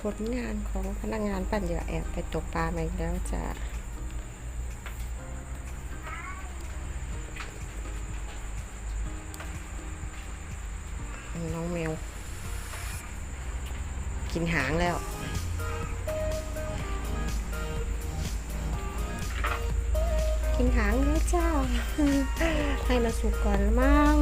ผลงานของพนักงานปั่นเหยื่อแอบไปตกปลามาอีกแล้วจ้ะน้องแมว กินหางแล้วกินหางแล้วจ้าให้มาสุกก่อนมั้ง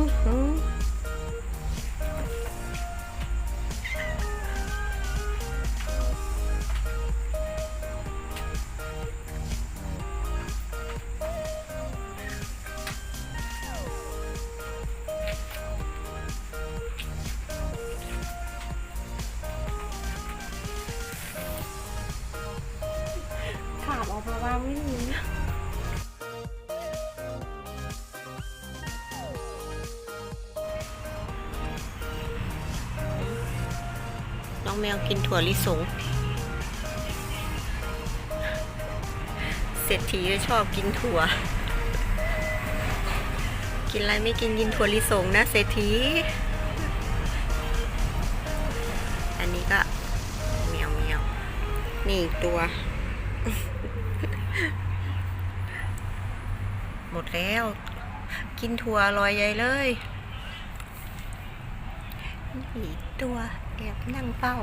มามออกมาว่าไม่มีน้องแมวกินถั่วลิสงเศรษฐีก็ชอบกินถั่ว กินอะไรไม่กินกินถั่วลิสงนะเศรษฐีอันนี้ก็เมียวเมียวนี่อีกตัว หมดแล้ว กินถั่วอร่อยใหญ่เลยนี่ตัวแอบนั่งเป้า